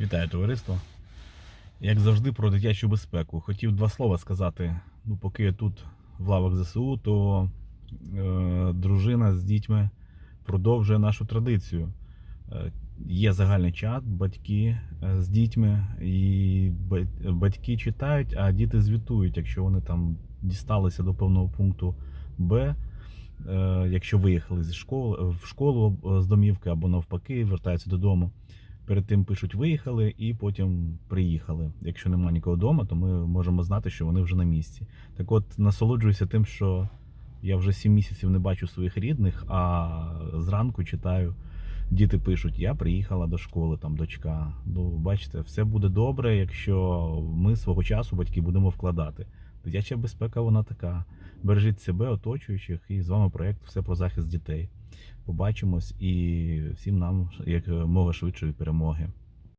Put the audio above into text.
Вітаю товариство. Як завжди, про дитячу безпеку. Хотів два слова сказати. Ну, поки я тут в лавах ЗСУ, то е, дружина з дітьми продовжує нашу традицію. Е, є загальний чат, батьки е, з дітьми, і батьки читають, а діти звітують, якщо вони там дісталися до певного пункту Б. Е, якщо виїхали зі школи в школу е, з домівки або навпаки, вертаються додому. Перед тим пишуть виїхали і потім приїхали. Якщо немає нікого вдома, то ми можемо знати, що вони вже на місці. Так от насолоджуюся тим, що я вже 7 місяців не бачу своїх рідних, а зранку читаю. Діти пишуть: я приїхала до школи, там дочка. Ну, бачите, все буде добре, якщо ми свого часу батьки будемо вкладати. Дитяча безпека, вона така. Бережіть себе, оточуючих, і з вами проєкт все про захист дітей. Побачимось і всім нам як мога швидшої перемоги.